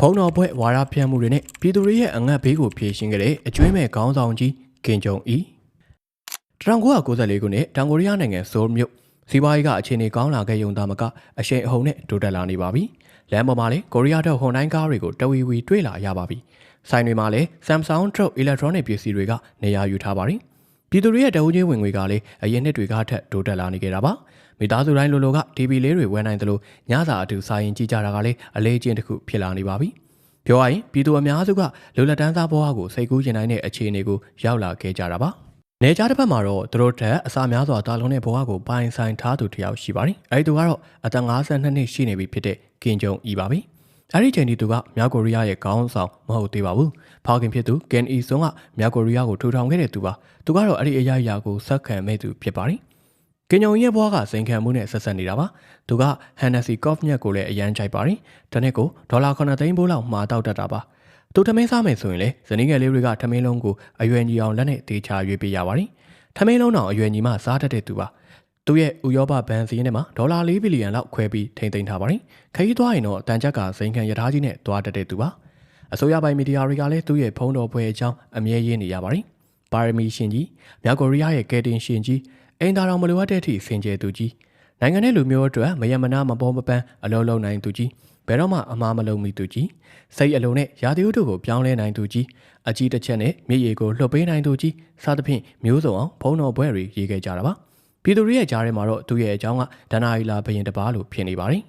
ဖုံတော်ဘွဲ့ဝါရပြန့်မှုတွေနဲ့ပြည်သူတွေရဲ့အငတ်ဘေးကိုဖြေရှင်းခဲ့တဲ့အကျွေးမဲ့ခေါင်းဆောင်ကြီးကင်ဂျုံအီ1994ခုနှစ်တောင်ကိုရီးယားနိုင်ငံဆိုးလ်မြို့စီးပွားရေးကအခြေအနေကောင်းလာခဲ့ရုံသာမကအရှိန်အဟုန်နဲ့တိုးတက်လာနေပါပြီ။လမ်းပေါ်မှာလည်းကိုရီးယားထုတ်ဟွန်တိုင်းကားတွေကိုတဝီဝီတွေ့လာရပါပြီ။ဆိုင်တွေမှာလည်း Samsung ထုတ် electronic ပစ္စည်းတွေကနေရာယူထားပါပြီ။ ပြည်သူတွေရဲ့တအုပ်ချင်းဝင်ငွေကလည်းအရင်နှစ်တွေကထက်တိုးတက်လာနေကြတာပါ။မိသားစုတိုင်းလိုလိုက TV လေးတွေဝယ်နိုင်သလိုညစာအတူစာရင်ကြည့်ကြတာကလည်းအလေးချင်းတစ်ခုဖြစ်လာနေပါပြီ။ပြောရရင်ပြည်သူအများစုကလူလက်တန်းစားဘဝကိုစိတ်ကူးကျင်နိုင်တဲ့အခြေအနေကိုရောက်လာခဲ့ကြတာပါ။နေကြားတစ်ဖက်မှာတော့သူတို့တက်အစာများစွာတာလုံးတဲ့ဘဝကိုပိုင်ဆိုင်ထားသူတစ်ယောက်ရှိပါတယ်။အဲဒီသူကတော့အသက်52နှစ်ရှိနေပြီဖြစ်တဲ့ကင်ဂျုံအီပါပဲ။ အဲဒီချိန်ဒီသူကမြောက်ကိုရီးယားရဲ့ခေါင်းဆောင်မဟုတ်သေးပါဘူး။ဖောက်ခင်ဖြစ်သူကင်အီဆွန်ကမြောက်ကိုရီးယားကိုထူထောင်ခဲ့တဲ့သူပါ။သူကတော့အဲ့ဒီအရာရာကိုစက်ခံမဲ့သူဖြစ်ပါတယ်။ကင်ဂျုံရဲ့ဘွားကစိန်ခံမှုနဲ့ဆက်ဆက်နေတာပါ။သူကဟန်နစီကော့ဖ်ညက်ကိုလည်းအရန်ကြိုက်ပါတယ်။တနေ့ကိုဒေါ်လာ9သိန်းဘိုးလောက်မှာတောက်တတ်တာပါ။သူထမင်းစားမယ်ဆိုရင်လေဇနီးငယ်လေးတွေကထမင်းလုံးကိုအရွယ်ညီအောင်လက်နဲ့တေချာရွေးပေးရပါတယ်။ထမင်းလုံးတော်အရွယ်ညီမစားတတ်တဲ့သူပါ။ သူရဲ့ဥရောပဘဏ်စည်းထဲမှာဒေါ်လာ၄ဘီလီယံလောက်ခွဲပြီးထိန်းသိမ်းထားပါတယ်။ခရီးသွားရင်တော့တန်ချက်ကစိန်ခံရထားကြီးနဲ့သွားတတ်တဲ့သူပါ။အစိုးရပိုင်းမီဒီယာတွေကလည်းသူ့ရဲ့ဖုန်းတော်ပွဲအကြောင်းအမြဲရေးနေရပါတယ်။ပါရမီရှင်ကြီးမြောက်ကိုရီးယားရဲ့ကယ်တင်ရှင်ကြီးအင်တာတော်မလိုအပ်တဲ့အထိစင်ကြယ်သူကြီးနိုင်ငံရဲ့လူမျိုးအတွက်မယမနာမပေါ်မပန်းအလုံးလုံးနိုင်သူကြီးဘယ်တော့မှအမှားမလုံးမိသူကြီးစိတ်အလုံးနဲ့ရာသီဥတုကိုပြောင်းလဲနိုင်သူကြီးအကြီးတစ်ချက်နဲ့မြေရီကိုလှုပ်ပေးနိုင်သူကြီးစသဖြင့်မျိုးစုံအောင်ဖုံတော်ဘွဲ့တွေရေးခဲ့ကြတာပါ ပြည်သူတွေရဲ့ကြားထဲမှာတော့သူ့ရဲ့အကြောင်းကဒနာရီလာဘရင်တပါလို့ဖြစ်နေပါတယ်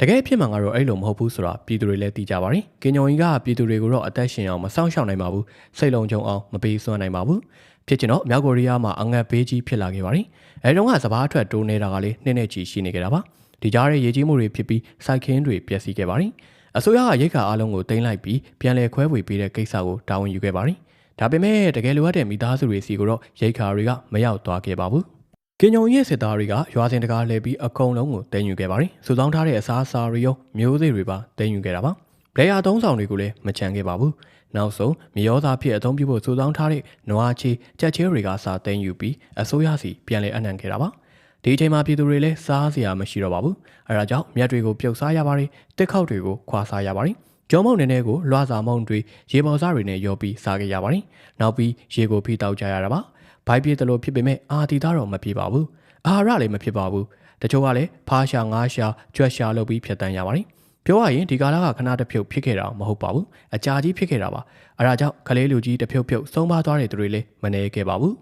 တကယ်ဖြစ်မှန်ကတော့အဲ့လိုမဟုတ်ဘူးဆိုတာပြည်သူတွေလည်းသိကြပါတယ်။ကင်ညုံကြီးကပြည်သူတွေကိုတော့အသက်ရှင်အောင်မစောင့်ရှောက်နိုင်ပါဘူး။စိတ်လုံးကြုံအောင်မပေးစွမ်းနိုင်ပါဘူး။ဖြစ်ချင်တော့မြောက်ကိုရီးယားမှာအငတ်ဘေးကြီးဖြစ်လာခဲ့ပါတယ်။အဲတုန်းကစပားအထွက်တိုးနေတာကလေးနှစ်နှစ်ချီရှိနေကြတာပါ။ဒီကြားရဲ့ရေကြီးမှုတွေဖြစ်ပြီးစိုက်ခင်းတွေပျက်စီးခဲ့ပါတယ်။အစိုးရကရိတ်ခါအလုံးကိုတင်လိုက်ပြီးပြန်လည်ခွဲဝေပေးတဲ့ကိစ္စကိုတာဝန်ယူခဲ့ပါတယ်။ဒါပေမဲ့တကယ်လိုအပ်တဲ့မိသားစုတွေစီကိုတော့ရိတ်ခါတွေကမရောက်သွားခဲ့ပါဘူး။ ကင်ညုံရဲ့စစ်သားတွေကရွာစင်တကားလဲပြီးအကုန်လုံးကိုတင်ယူခဲ့ပါတယ်။စုဆောင်းထားတဲ့အစားအစာတွေရောမျိုးစေ့တွေပါတင်ယူခဲ့တာပါ။ဘလေယာသုံးဆောင်တွေကိုလည်းမချန်ခဲ့ပါဘူး။နောက်ဆုံးမြေရောသားဖြစ်အသုံးပြုဖို့စုဆောင်းထားတဲ့နွားချီကြက်ချဲတွေကစာတင်ယူပြီးအစိုးရစီပြန်လည်အနှံခဲ့တာပါ။ဒီအချိန်မှာပြည်သူတွေလည်းစားစရာမရှိတော့ပါဘူး။အဲဒါကြောင့်မြက်တွေကိုပြုတ်စားရပါတယ်။တစ်ခေါက်တွေကိုခွာစားရပါတယ်။ကျောင်းမုံနေနေကိုလွှာစာမုံတွေရေပေါ်စားတွေနဲ့ရောပြီးစားခဲ့ရပါတယ်။နောက်ပြီးရေကိုဖိတောက်ကြရတာပါ။ ဘိုက်ပြည့်တယ်လို့ဖြစ်ပေမဲ့အာတီသားတော့မဖြစ်ပါဘူးအာဟာရလည်းမဖြစ်ပါဘူးတချို့ကလည်းဖားရှာငါးရှာကြွက်ရှာလုပ်ပြီးဖြတ်တန်းရပါတယ်ပြောရရင်ဒီကာလကခဏတစ်ဖြုတ်ဖြစ်ခဲ့တာမဟုတ်ပါဘူးအကြာကြီးဖြစ်ခဲ့တာပါအဲဒါကြောင့်ကလေးလူကြီးတစ်ဖြုတ်ဖြုတ်ဆုံးပါသွားတဲ့သူတွေလည်းမနေခဲ့ပါဘူး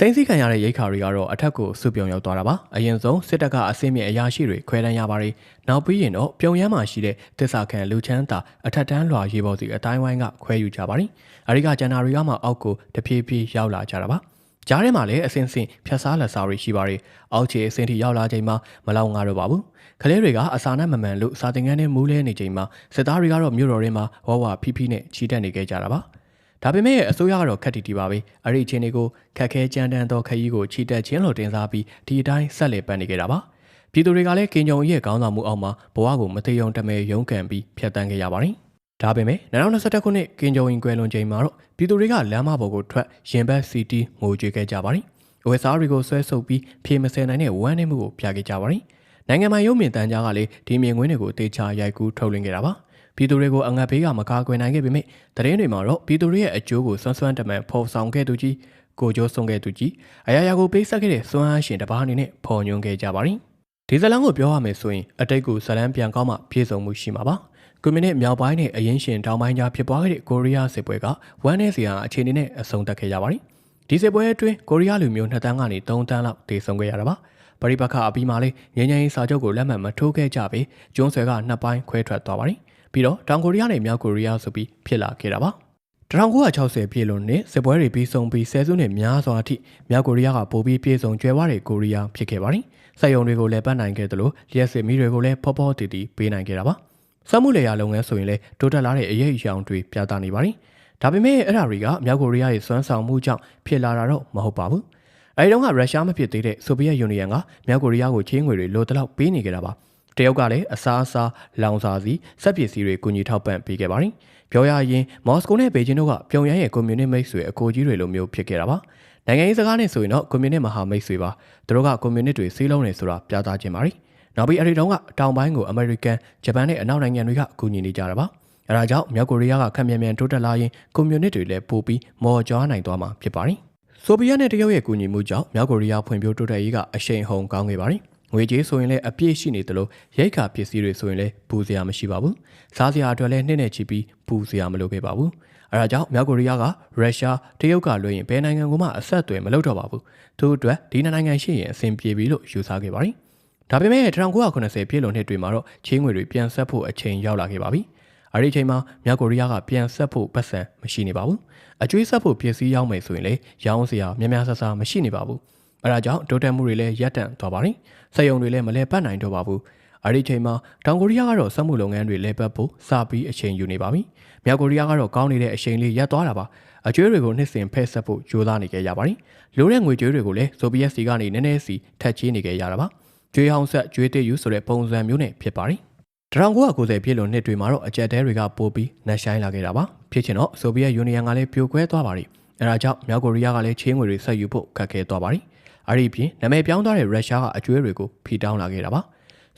တင်းစီခံရတဲ့ရိတ်ခါတွေကတော့အထက်ကိုစုပြုံရောက်သွားတာပါအရင်ဆုံးစစ်တပ်ကအစင်းမြင့်အရာရှိတွေခွဲတန်းရပါတယ်နောက်ပြီးရင်တော့ပြုံရမ်းမှာရှိတဲ့တစ္ဆာခံလူချမ်းသာအထက်တန်းလွှာရေးပေါ်စီအတိုင်းဝိုင်းကခွဲယူကြပါတယ်အဲဒီကဂျန်နာရီကမှအောက်ကိုတဖြည်းဖြည်းရောက်လာကြတာပါ ကြားထဲမှာလည်းအစင်စင်ဖြတ်စားလက်စားတွေရှိပါတယ်။အောက်ခြေအစင်ထိရောက်လာချိန်မှာမလောက်ငါတော့ပါဘူး။ကလေးတွေကအစာနဲ့မမှန်လို့စာတင်ငန်းနဲ့မူးလဲနေချိန်မှာစစ်သားတွေကတော့မြို့တော်ထဲမှာဝဝဖီးဖီးနဲ့ချီတက်နေခဲ့ကြတာပါ။ဒါပေမဲ့အစိုးရကတော့ခက်တီတီပါပဲ။အဲ့ဒီအချိန်လေးကိုခက်ခဲကြမ်းတမ်းသောခရီးကိုချီတက်ခြင်းလို့တင်စားပြီးဒီအတိုင်းဆက်လက်ပတ်နေခဲ့တာပါ။ပြည်သူတွေကလည်းကင်ဂျုံရဲ့ခေါင်းဆောင်မှုအောက်မှာဘဝကိုမသေးုံတမဲရုန်းကန်ပြီးဖျက်ဆီးခဲ့ရပါတယ်။ ဒါပေမဲ့2021ခုနှစ်ကင်ဂျုံရင်ကွယ်လွန်ချိန်မှာတော့ပြည်သူတွေကလမ်းမပေါ်ကိုထွက်ရင်ဘတ်စီတီငိုကြွေးခဲ့ကြပါတယ်။ဝက်စားတွေကိုဆွဲဆုပ်ပြီးဖြေမစဲနိုင်တဲ့ဝမ်းနည်းမှုကိုပြခဲ့ကြပါတယ်။နိုင်ငံမှာရုံမြင့်တန်းကြားကလည်းဒီမြင်ကွင်းတွေကိုတေချာရိုက်ကူးထုတ်လွှင့်ခဲ့တာပါ။ပြည်သူတွေကိုအငတ်ဘေးကမကာကွယ်နိုင်ခဲ့ပေမဲ့သတင်းတွေမှာတော့ပြည်သူတွေရဲ့အကျိုးကိုစွမ်းစွမ်းတမန်ဖော်ဆောင်ခဲ့သူကြီးကိုကျိုးဆုံးခဲ့သူကြီးအရာရာကိုပေးဆက်ခဲ့တဲ့စွမ်းအားရှင်တစ်ပါးအနေနဲ့ဖော်ညွှန်းခဲ့ကြပါတယ်။ဒီဇလန်ကိုပြောရမယ်ဆိုရင်အတိတ်ကိုဇလန်ပြန်ကောင်းမှပြည့်စုံမှုရှိမှာပါ။ ကွန်မြူနစ်မြောက်ပိုင်းနဲ့အရင်ရှင်တောင်ပိုင်းကြားဖြစ်ပွားခဲ့တဲ့ကိုရီးယားစစ်ပွဲကဝမ်းနည်းစရာအခြေအနေနဲ့အဆုံးသတ်ခဲ့ကြပါတယ်။ဒီစစ်ပွဲအတွင်းကိုရီးယားလူမျိုး2တန်းကနေ3တန်းလောက်တေဆုံးခဲ့ရတာပါ။ပရိပခအပြီးမှလည်းငញ្ញရင်စာချုပ်ကိုလက်မှတ်မထိုးခဲ့ကြပေကျွန်းဆွဲကနှစ်ပိုင်းခွဲထွက်သွားပါတယ်။ပြီးတော့တောင်ကိုရီးယားနဲ့မြောက်ကိုရီးယားဆိုပြီးဖြစ်လာခဲ့တာပါ။1960ပြည့်လွန်နှစ်စစ်ပွဲတွေပြီးဆုံးပြီးဆယ်စုနှစ်များစွာအထိမြောက်ကိုရီးယားကပိုပြီးပြေဆုံးကျွဲဝတဲ့ကိုရီးယားဖြစ်ခဲ့ပါတယ်။စက်ရုံတွေကိုလည်းပတ်နိုင်ခဲ့သလိုလျှက်စစ်မီးတွေကိုလည်းဖောဖောတီတီပေးနိုင်ခဲ့တာပါ။ စက်မှုလေယာလုပ်ငန်းဆိုရင်လည်းတိုးတက်လာတဲ့အရေးအယောင်တွေပြသနေပါတယ်။ဒါပေမဲ့အဲ့ဒါတွေကမြောက်ကိုရီးယားရဲ့စွမ်းဆောင်မှုကြောင့်ဖြစ်လာတာတော့မဟုတ်ပါဘူး။အဲဒီတုန်းကရုရှားမဖြစ်သေးတဲ့ဆိုဗီယက်ယူနီယံကမြောက်ကိုရီးယားကိုချင်းငွေတွေလိုတလောက်ပေးနေကြတာပါ။တရုတ်ကလည်းအစားအစာလောင်စာစီစက်ပစ္စည်းတွေကူညီထောက်ပံ့ပေးခဲ့ပါတယ်။ပြောရရင်မော်စကိုနဲ့ဘေကျင်းတို့ကပြုံရန်ရဲ့ကွန်မြူနစ်မိတ်ဆွေအကိုကြီးတွေလိုမျိုးဖြစ်ခဲ့တာပါ။နိုင်ငံရေးစကားနဲ့ဆိုရင်တော့ကွန်မြူနစ်မဟာမိတ်ဆွေပါ။သူတို့ကကွန်မြူနစ်တွေစီးလုံးနေဆိုတာပြသခြင်းပါ။ နောက်ပြီးအဲဒီတုန်းကတောင်ပိုင်းကိုအမေရိကန်ဂျပန်နဲ့အနောက်နိုင်ငံတွေကကူညီနေကြတာပါအဲဒါကြောင့်မြောက်ကိုရီးယားကခံမြန်မြန်တိုးတက်လာရင်ကွန်မြူနစ်တွေလည်းပိုပြီးမော်ကြွားနိုင်သွားမှာဖြစ်ပါတယ်။ဆိုဗီယက်နဲ့တရုတ်ရဲ့ကူညီမှုကြောင့်မြောက်ကိုရီးယားဖွံ့ဖြိုးတိုးတက်ရေးကအရှိန်ဟုန်ကောင်းခဲ့ပါတယ်။ငွေကြေးဆိုရင်လည်းအပြည့်ရှိနေသလိုရိတ်ခါပစ္စည်းတွေဆိုရင်လည်းပူစရာမရှိပါဘူး။စားစရာအတွက်လည်းနှိမ့်နေချီပြီးပူစရာမလိုခဲ့ပါဘူး။အဲဒါကြောင့်မြောက်ကိုရီးယားကရုရှားတရုတ်ကလွှဲရင်ဘယ်နိုင်ငံကမှအဆက်အသွယ်မလုပ်တော့ပါဘူး။ထို့အတွက်ဒီနိုင်ငံရှိရင်အဆင်ပြေပြီလို့ယူဆခဲ့ပါတယ်။ ဒါပေမဲ့1990ပြည့်လွန်နှစ်တွေမှာတော့ချင်းငွေတွေပြန်ဆက်ဖို့အချိန်ရောက်လာခဲ့ပါပြီ။အဲဒီအချိန်မှာမြောက်ကိုရီးယားကပြန်ဆက်ဖို့ပတ်စံမရှိနေပါဘူး။အကျွေးဆက်ဖို့ပစ္စည်းရောက်မယ်ဆိုရင်လေရောင်းစရာများများဆဆမရှိနေပါဘူး။အဲဒါကြောင့်တိုးတက်မှုတွေလည်းရပ်တန့်သွားပါတယ်။စက်ရုံတွေလည်းမလဲပတ်နိုင်တော့ပါဘူး။အဲဒီအချိန်မှာတောင်ကိုရီးယားကတော့စက်မှုလုပ်ငန်းတွေလဲပတ်ဖို့စပြီးအချိန်ယူနေပါပြီ။မြောက်ကိုရီးယားကတော့ကောင်းနေတဲ့အချိန်လေးရပ်သွားတာပါ။အကျွေးတွေကိုနှစ်စဉ်ဖဲ့ဆက်ဖို့ကြိုးစားနေကြရပါတယ်။လိုတဲ့ငွေကျွေးတွေကိုလည်းဆိုဗီယက်စီကနေနည်းနည်းစီထပ်ချေးနေကြရတာပါ။ ကျွေးဟောင်းဆက်ကျွေးတစ်ယူဆိုတဲ့ပုံစံမျိုးနဲ့ဖြစ်ပါတယ်။1990ပြည့်လွန်နှစ်တွေမှာတော့အကြက်တဲတွေကပိုပြီးနှက်ဆိုင်လာခဲ့တာပါဖြစ်ချင်တော့ဆိုဗီယက်ယူနီယံကလည်းပြိုကွဲသွားပါပြီအဲဒါကြောင့်မြောက်ကိုရီးယားကလည်းချင်းငွေတွေဆက်ယူဖို့ခက်ခဲသွားပါပြီအဲ့ဒီပြင်နာမည်ပြောင်းသွားတဲ့ရုရှားကအကျွေးတွေကိုဖီတောင်းလာခဲ့တာပါ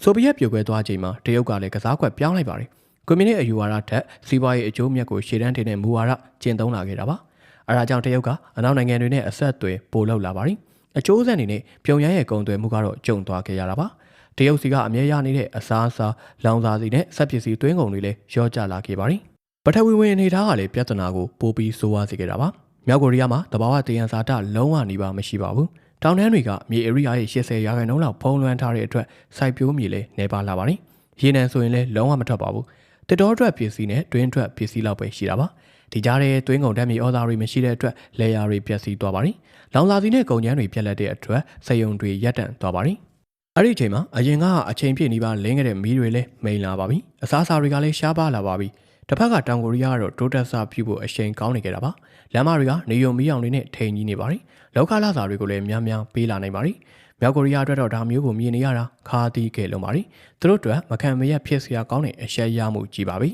ဆိုဗီယက်ပြိုကွဲသွားချိန်မှာတရုတ်ကလည်းကစားကွက်ပြောင်းလိုက်ပါတယ်ကွန်မြူနစ်အယူဝါဒထက်စီးပွားရေးအကျိုးမြတ်ကိုရှေ့တန်းတင်တဲ့မူဝါဒကျင့်သုံးလာခဲ့တာပါအဲဒါကြောင့်တရုတ်ကအနောက်နိုင်ငံတွေနဲ့အဆက်အသွယ်ပို့လောက်လာပါတယ် အကျိုးဆက်အနေနဲ့ပြုံရရဲ့ကုံသွယ်မှုကတော့ကျုံသွားခဲ့ရတာပါတရုတ်စီကအမြဲရနေတဲ့အစားအစာလောင်စာစီနဲ့စက်ပစ္စည်းသွင်းကုန်တွေလည်းရော့ကျလာခဲ့ပါတယ်။ပထဝီဝင်အနေထားကလည်းပြဿနာကိုပိုပြီးဆိုးဝါးစေခဲ့တာပါ။မြောက်ကိုရီးယားမှာတဘာဝတယံဇာတလုံးဝနေပါမရှိပါဘူး။တောင်တန်းတွေကမြေဧရိယာရဲ့80ရာခိုင်နှုန်းလောက်ဖုံးလွှမ်းထားတဲ့အတွက်စိုက်ပျိုးမြေလည်းနေပါလာပါတယ်။ရေနံဆိုရင်လည်းလုံးဝမထွက်ပါဘူး။တစ်တော်အတွက်ပစ္စည်းနဲ့တွင်းအတွက်ပစ္စည်းလောက်ပဲရှိတာပါ။ ဒီကြားထဲတွင်းကုန်ဓာတ်မြေဩဇာတွေမရှိတဲ့အတွက်လေယာတွေပျက်စီးသွားပါတယ်။လောင်စာစီနဲ့ကုန်ကျန်းတွေပြက်လက်တဲ့အတွက်စက်ယုံတွေရပ်တန့်သွားပါတယ်။အဲ့ဒီအချိန်မှာအရင်ကအချိန်ပြည့်နေပါလင်းခဲ့တဲ့မီးတွေလည်းမိန်လာပါပြီအစားအစာတွေကလည်းရှားပါလာပါပြီတစ်ဖက်ကတောင်ကိုရီးယားကတော့တိုးတက်စာပြုဖို့အချိန်ကောင်းနေကြတာပါလမ်းမတွေကနေယုံမီးအောင်တွေနဲ့ထိန်ကြီးနေပါတယ်လောက်ခလာစာတွေကိုလည်းများများပေးလာနိုင်ပါတယ်မြောက်ကိုရီးယားအတွက်တော့ဒါမျိုးကိုမြင်နေရတာခါတီးခဲ့လုံးပါတယ်သူတို့အတွက်မခံမရဖြစ်စရာကောင်းတဲ့အရှက်ရမှုကြီးပါပြီ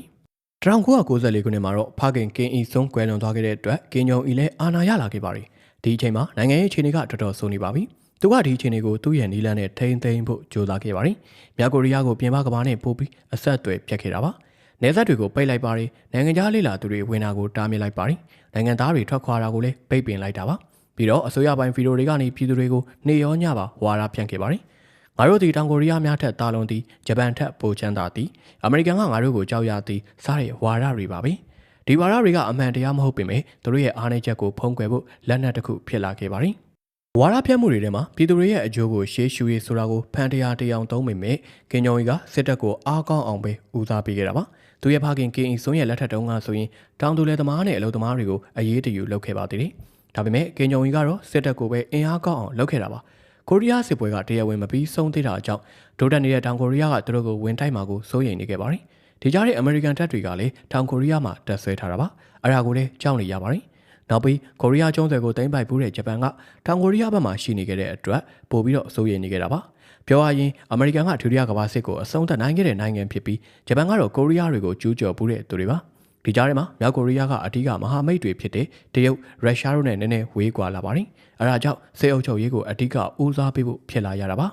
1994ခုနှစ်မှာတော့ဖခင်ကင်းအီဆုံးကွယ်လွန်သွားခဲ့တဲ့အတွက်ကင်းဂျုံအီလည်းအာဏာရလာခဲ့ပါတယ်ဒီအချိန်မှာနိုင်ငံရေးအခြေအနေကတော်တော်ဆိုးနေပါပြီ။သူကဒီအခြေအနေကိုသူ့ရဲ့နီလန်းနဲ့ထိန်းသိမ်းဖို့ကြိုးစားခဲ့ပါတယ်။မြောက်ကိုရီးယားကိုပြင်ပကမ္ဘာနဲ့ပို့ပြီးအဆက်အသွယ်ပြတ်ခဲ့တာပါ။နယ်စပ်တွေကိုပိတ်လိုက်ပါတယ်။နိုင်ငံခြားလေးလာသူတွေဝင်တာကိုတားမြစ်လိုက်ပါတယ်။နိုင်ငံသားတွေထွက်ခွာတာကိုလည်းပိတ်ပင်လိုက်တာပါ။ပြီးတော့အစိုးရပိုင်းဗီဒီယိုတွေကနေပြည်သူတွေကိုနေရောညပါဝါဒဖြန့်ခဲ့ပါတယ်။ ငါတို့ဒီတောင်ကိုရီးယားများထက်တာလွန်သည်ဂျပန်ထက်ပိုချမ်းသာသည်အမေရိကန်ကငါတို့ကိုကြောက်ရသည်စားတဲ့ဝါဒတွေပါပဲ။ဒီဝါဒတွေကအမှန်တရားမဟုတ်ပေမဲ့သူတို့ရဲ့အားနည်းချက်ကိုဖုံးကွယ်ဖို့လက်နက်တစ်ခုဖြစ်လာခဲ့ပါတယ်။ဝါရဖြတ်မှုတွေထဲမှာပြည်သူတွေရဲ့အကျိုးကိုရှေးရှုရေးဆိုတာကိုဖန်တရားတရားသုံးမိမဲ့ကင်ညုံကြီးကစစ်တပ်ကိုအားကောင်းအောင်ပဲဦးစားပေးခဲ့တာပါသူရဲ့ဖခင်ကင်အီစွန်းရဲ့လက်ထက်တုန်းကဆိုရင်တောင်သူလယ်သမားနဲ့အလုပ်သမားတွေကိုအရေးတယူလုပ်ခဲ့ပါသေးတယ်ဒါပေမဲ့ကင်ညုံကြီးကတော့စစ်တပ်ကိုပဲအင်အားကောင်းအောင်လုပ်ခဲ့တာပါ ကိုရီးယားစစ်ပွဲကတရားဝင်မပြီးဆုံးသေးတာအကြောင်းဒိုတက်နေတဲ့တောင်ကိုရီးယားကသူတို့ကိုဝင်တိုက်မှာကိုစိုးရိမ်နေခဲ့ပါတယ်ဒီကြားထဲအမေရိကန်တပ်တွေကလည်းတောင်ကိုရီးယားမှာတပ်ဆွဲထားတာပါအဲ့ဒါကိုလည်းကြောက်နေရပါတယ်နောက်ပြီးကိုရီးယားကျွန်းဆွယ်ကိုသိမ်းပိုက်ဖို့တဲ့ဂျပန်ကတောင်ကိုရီးယားဘက်မှာရှိနေခဲ့တဲ့အတွက်ပို့ပြီးတော့အစိုးရနေခဲ့တာပါပြောရရင်အမေရိကန်ကဒုတိယကမ္ဘာစစ်ကိုအဆုံးသတ်နိုင်ခဲ့တဲ့နိုင်ငံဖြစ်ပြီးဂျပန်ကတော့ကိုရီးယားတွေကိုကျူးကျော်ပူးတဲ့သူတွေပါ ဒီကြားထဲမှာမြောက်ကိုရီးယားကအဓိကမဟာမိတ်တွေဖြစ်တဲ့တရုတ်ရုရှားတို့နဲ့နည်းနည်းဝေးကွာလာပါတယ်အဲဒါကြောင့်စေအုပ်ချုပ်ရေးကိုအဓိကဦးစားပေးဖို့ဖြစ်လာရတာပါ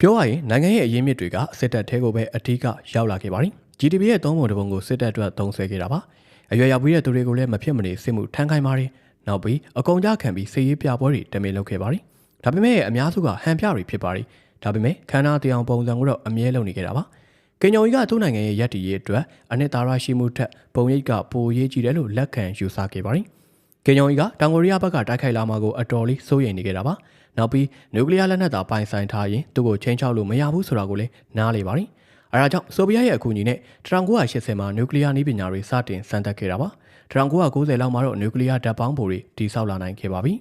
ပြောရရင်နိုင်ငံရဲ့အရင်းမြစ်တွေကစစ်တပ်ထဲကိုပဲအဓိကရောက်လာခဲ့ပါတယ် GDP ရဲ့သုံးပုံတစ်ပုံကိုစစ်တပ်အတွက်သုံးဆွဲခဲ့တာပါအရွယ်ရောက်ပြီးတဲ့သူတွေကိုလည်းမဖြစ်မနေစစ်မှုထမ်းခိုင်းပါတယ်။နောက်ပြီးအကုံကြခံပြီးစေရေးပြပွဲတွေတမင်လုပ်ခဲ့ပါတယ်။ဒါပေမဲ့အများစုကဟန်ပြတွေဖြစ်ပါတယ်။ဒါပေမဲ့ခန္ဓာတရားပုံစံကိုတော့အမြဲလုပ်နေကြတာပါ။ ကင်ညုံကြီးကသူ့နိုင်ငံရဲ့ရည်တည်ရေးအတွက်အနှစ်သာရရှိမှုထက်ပုံရိပ်ကပိုရေးကြည့်တယ်လို့လက်ခံယူဆခဲ့ပါတယ်။ကင်ညုံကြီးကတောင်ကိုရီးယားဘက်ကတိုက်ခိုက်လာမှာကိုအတော်လေးစိုးရိမ်နေကြတာပါ။နောက်ပြီးနျူကလ িয়ার လက်နက်သာပိုင်ဆိုင်ထားရင်သူ့ကိုချင်းချောက်လို့မရဘူးဆိုတာကိုလည်းနားလေပါတယ်။အဲဒါကြောင့်ဆိုဗီယက်ရဲ့အကူအညီနဲ့1980မှာနျူကလ িয়ার နည်းပညာတွေစတင်စမ်းသပ်ခဲ့တာပါ1990လောက်မှာတော့နျူကလ িয়ার ဓာတ်ပေါင်းဖိုတွေတည်ဆောက်လာနိုင်ခဲ့ပါပြီ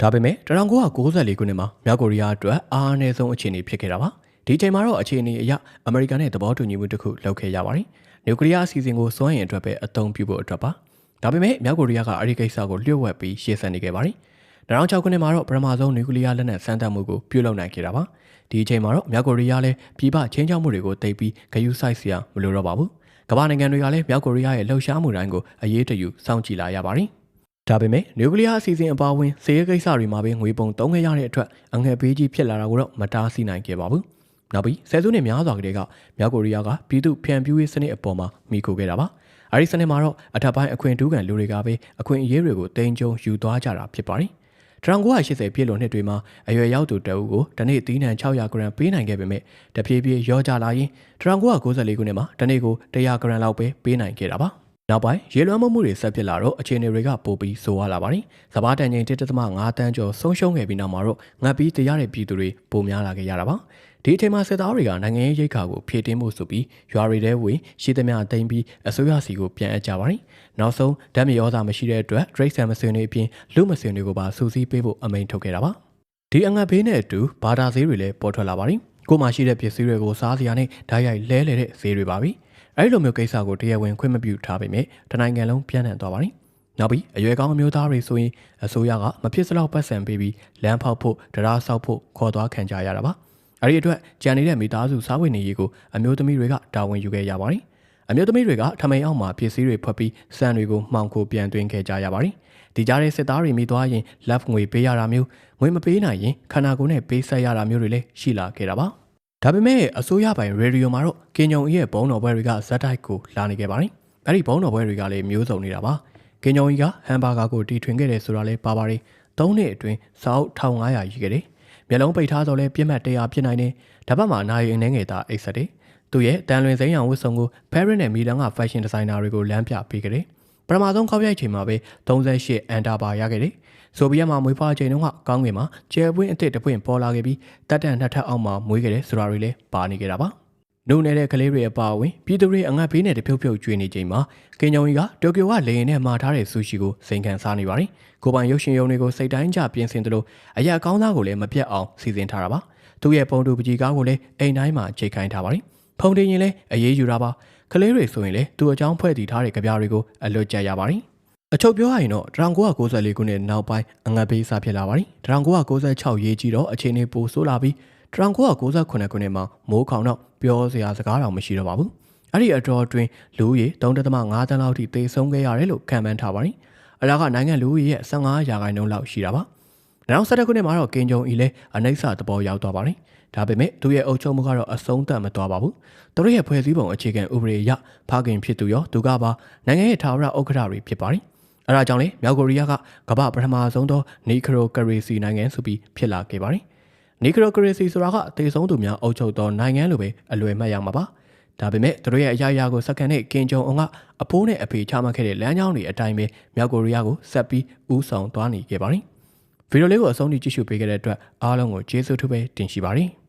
ဒါပေမဲ့1994ခုနှစ်မှာမြောက်ကိုရီးယားအတွက်အားအနည်းဆုံးအခြေအနေဖြစ်ခဲ့တာပါ ဒီချိန်မှာတော့အခြေအနေအရအမေရိကန်နဲ့သဘောတူညီမှုတစ်ခုလုပ်ခဲ့ရပါတယ်နျူကလ িয়ার အစီအစဉ်ကိုစွမ်းအင်အတွက်ပဲအသုံးပြုဖို့အတွက်ပါဒါပေမဲ့မြောက်ကိုရီးယားကအဲ့ဒီကိစ္စကိုလျှို့ဝှက်ပြီးရှေ့ဆက်နေခဲ့ပါတယ်2006ခုနှစ်မှာတော့ပထမဆုံးနျူကလ িয়ার လက်နက်စမ်းသပ်မှုကိုပြုလုပ်နိုင်ခဲ့တာပါဒီအချိန်မှာတော့မြောက်ကိုရီးယားလည်းပြည်ပချင်းချောက်မှုတွေကိုတိတ်ပြီးဂယုစိုက်စရာမလိုတော့ပါဘူးကမ္ဘာနိုင်ငံတွေကလည်းမြောက်ကိုရီးယားရဲ့လှုပ်ရှားမှုတိုင်းကိုအရေးတယူစောင့်ကြည့်လာရပါတယ်ဒါပေမဲ့နျူကလ িয়ার အစီအစဉ်အပါအဝင်စေရေးကိစ္စတွေမှာပဲငွေပုံသုံးခဲ့ရတဲ့အတွက်အငှက်ပေးကြီးဖြစ်လာတာကိုတော့မတားဆီးနိုင်ခဲ့ပါဘူး နောက်ပြီးဆယ်စုနှစ်များစွာကတည်းကမြောက်ကိုရီးယားကပြည်သူဖြန့်ဖြူးရေးစနစ်အပေါ်မှာမိခိုခဲ့တာပါအဲဒီစနစ်မှာတော့အထက်ပိုင်းအခွင့်ထူးခံလူတွေကပဲအခွင့်အရေးတွေကိုတင်ကြုံယူသွားကြတာဖြစ်ပါတယ်1980ပြည့်လွန်နှစ်တွေမှာအရွယ်ရောက်သူတအုပ်ကိုတနေ့သီးနှံ600ဂရမ်ပေးနိုင်ခဲ့ပေမဲ့တဖြည်းဖြည်းရောကြလာရင်1994ခုနှစ်မှာတနေ့ကို100ဂရမ်လောက်ပဲပေးနိုင်ခဲ့တာပါနောက်ပိုင်းရေလွှမ်းမှုတွေဆက်ဖြစ်လာတော့အခြေအနေတွေကပိုပြီးဆိုးရွားလာပါတယ်။စပားတန်ချိန်1.5တန်းကျော်ဆုံးရှုံးခဲ့ပြီးနောက်မှာတော့ငတ်ပြီးတရားတဲ့ပြည်သူတွေပိုများလာခဲ့ရတာပါ။ ဒီအချိန်မှာစစ်သားတွေကနိုင်ငံရေးရိတ်ခါကိုဖြည့်တင်းမှုဆိုပြီးရွာတွေထဲဝင်ရှိသမျှတိမ့်ပြီးအစိုးရစီကိုပြန်အပ်ကြပါတယ်။နောက်ဆုံးဓာတ်မြေဩဇာမရှိတဲ့အတွက်ဒရိတ်ဆန်မစင်တွေအပြင်လူမစင်တွေကိုပါစူးစီးပေးဖို့အမိန့်ထုတ်ခဲ့တာပါ။ဒီအငတ်ဘေးနဲ့အတူဘာသာဈေးတွေလည်းပေါ်ထွက်လာပါတယ်။ကိုမှရှိတဲ့ပစ္စည်းတွေကိုစားစရာနဲ့ဓာတ်ရိုက်လဲလှယ်တဲ့ဈေးတွေပါပြီ။အဲဒီလိုမျိုးကိစ္စကိုတရားဝင်ခွင့်မပြုထားပေမဲ့တနိုင်ငံလုံးပြန့်နှံ့သွားပါတယ်။နောက်ပြီးအရွယ်ကောင်းအမျိုးသားတွေဆိုရင်အစိုးရကမဖြစ်စလောက်ပတ်စံပေးပြီးလမ်းဖောက်ဖို့တရားဆောက်ဖို့ခေါ်သွားခံကြရတာပါ။ အဲဒီအတွက်ကြံနေတဲ့မိသားစုစားဝတ်နေရေးကိုအမျိုးသမီးတွေကတာဝန်ယူခဲ့ရပါတယ်။အမျိုးသမီးတွေကထမိန်အောက်မှာပစ္စည်းတွေဖွက်ပြီးစံတွေကိုမှောင်ခိုပြန်သွင်းခဲ့ကြရပါတယ်။ဒီကြားတဲ့စစ်သားတွေမိသွားရင် left ငွေပေးရတာမျိုးငွေမပေးနိုင်ရင်ခန္ဓာကိုယ်နဲ့ပေးဆက်ရတာမျိုးတွေလည်းရှိလာခဲ့တာပါ။ဒါပေမဲ့အစိုးရပိုင်ရေဒီယိုမှာတော့ကင်ဂျုံအီရဲ့ဘုံတော်ပွဲတွေကဇက်တိုက်ကိုလာနေခဲ့ပါတယ်။အဲ့ဒီဘုံတော်ပွဲတွေကလည်းမျိုးစုံနေတာပါ။ကင်ဂျုံအီကဟမ်ဘာဂါကိုတီထွင်ခဲ့တယ်ဆိုတာလည်းပါပါတယ်။၃နှစ်အတွင်းစောက်1500ရီခဲ့တယ်။ မျက်လုံးပိတ်ထားတော့လဲပြစ်မှတ်100ဖြစ်နိုင်တယ်။ဒါပတ်မှာနိုင်ရင်အနေငယ်သားအိတ်ဆက်တယ်။သူရဲ့တန်လွင်စိမ်းရောင်ဝတ်စုံကို Paris နဲ့မီလန်က fashion designer တွေကိုလမ်းပြပေးခဲ့တယ်။ပထမဆုံးခောက်ရိုက်ချိန်မှာပဲ38အန်တာပါရခဲ့တယ်။ဆိုဗီယက်မှာမွေးဖွားချိန်တုန်းကကောင်းငင်မှာကျဲပွင့်အစ်စ်တစ်ပွင့်ပေါ်လာခဲ့ပြီးတက်တန်နှစ်ထပ်အောက်မှာမွေးခဲ့တယ်ဆိုတာတွေလည်းပါနေကြတာပါ။ နုနယ်တဲ့ကလေးတွေအပါအဝင်ပြည်သူတွေအငတ်ဘေးနဲ့တဖြုတ်ဖြုတ်ကျွေးနေချိန်မှာကင်ဂျုံကြီးကတိုကျိုကလေရင်နဲ့မှာထားတဲ့ဆူရှီကိုစိန်ခံစားနေပါတယ်။ကိုပိုင်ရုပ်ရှင်ရုံတွေကိုစိတ်တိုင်းကြပြင်ဆင်သလိုအရာကောင်းသားကိုလည်းမပြတ်အောင်စီစဉ်ထားတာပါ။သူ့ရဲ့ပုံတူပကြီးကားကိုလည်းအိမ်တိုင်းမှာချိန်ခိုင်းထားပါတယ်။ဖုန်တင်ရင်လည်းအရေးယူတာပါ။ကလေးတွေဆိုရင်လည်းသူ့အကြောင်းဖွဲ့တည်ထားတဲ့ကြပြားတွေကိုအလွတ်ကျက်ရပါတယ်။အချုပ်ပြောရရင်တော့1994ခုနှစ်နောက်ပိုင်းအငတ်ဘေးစားဖြစ်လာပါတယ်1996ရေးကြီးတော့အခြေအနေပိုဆိုးလာပြီး 1998ခုနှစ်မှာမိုးခေါင်တော့ပြောစရာစကားတောင်မရှိတော့ပါဘူးအဲ့ဒီအတော်အတွင်းလူဦးရေ3.5တန်းလောက်ထိသေဆုံးခဲ့ရတယ်လို့ခံမှန်းထားပါတယ်အလားကနိုင်ငံလူဦးရေရဲ့15ရာခိုင်နှုန်းလောက်ရှိတာပါနောက်ဆက်တဲ့ခုနှစ်မှာတော့ကင်ဂျုံအီလည်းအနှိမ့်စသဘောရောက်သွားပါတယ်ဒါပေမဲ့သူရဲ့အုပ်ချုပ်မှုကတော့အဆုံးသတ်မသွားပါဘူး။သူတို့ရဲ့ဖွဲ့စည်းပုံအခြေခံဥပဒေအရဖခင်ဖြစ်သူရောသူကပါနိုင်ငံရဲ့ထာဝရဥက္ကဋ္ဌတွေဖြစ်ပါတယ်။အဲဒါကြောင့်လေမြောက်ကိုရီးယားကကမ္ဘာပထမဆုံးသောနီခရိုကရေစီနိုင်ငံဆိုပြီးဖြစ်လာခဲ့ပါတယ်။ နီခရိုကရေစီဆိုတာကတေဆုံးသူများအုပ်ချုပ်သောနိုင်ငံလိုပဲအလွယ်မှတ်ရမှာပါ။ဒါပေမဲ့သူတို့ရဲ့အရာရာကိုစက္ကန့်နဲ့ကင်ဂျုံအောင်ကအဖိုးနဲ့အဖေချမှတ်ခဲ့တဲ့လမ်းကြောင်းတွေအတိုင်းပဲမြောက်ကိုရီးယားကိုဆက်ပြီးဥဆောင်သွားနေခဲ့ပါတယ်။ဗီဒီယိုလေးကိုအဆုံးထိကြည့်ရှုပေးခဲ့တဲ့အတွက်အားလုံးကိုကျေးဇူးထူးပဲတင်ရှိပါတယ်။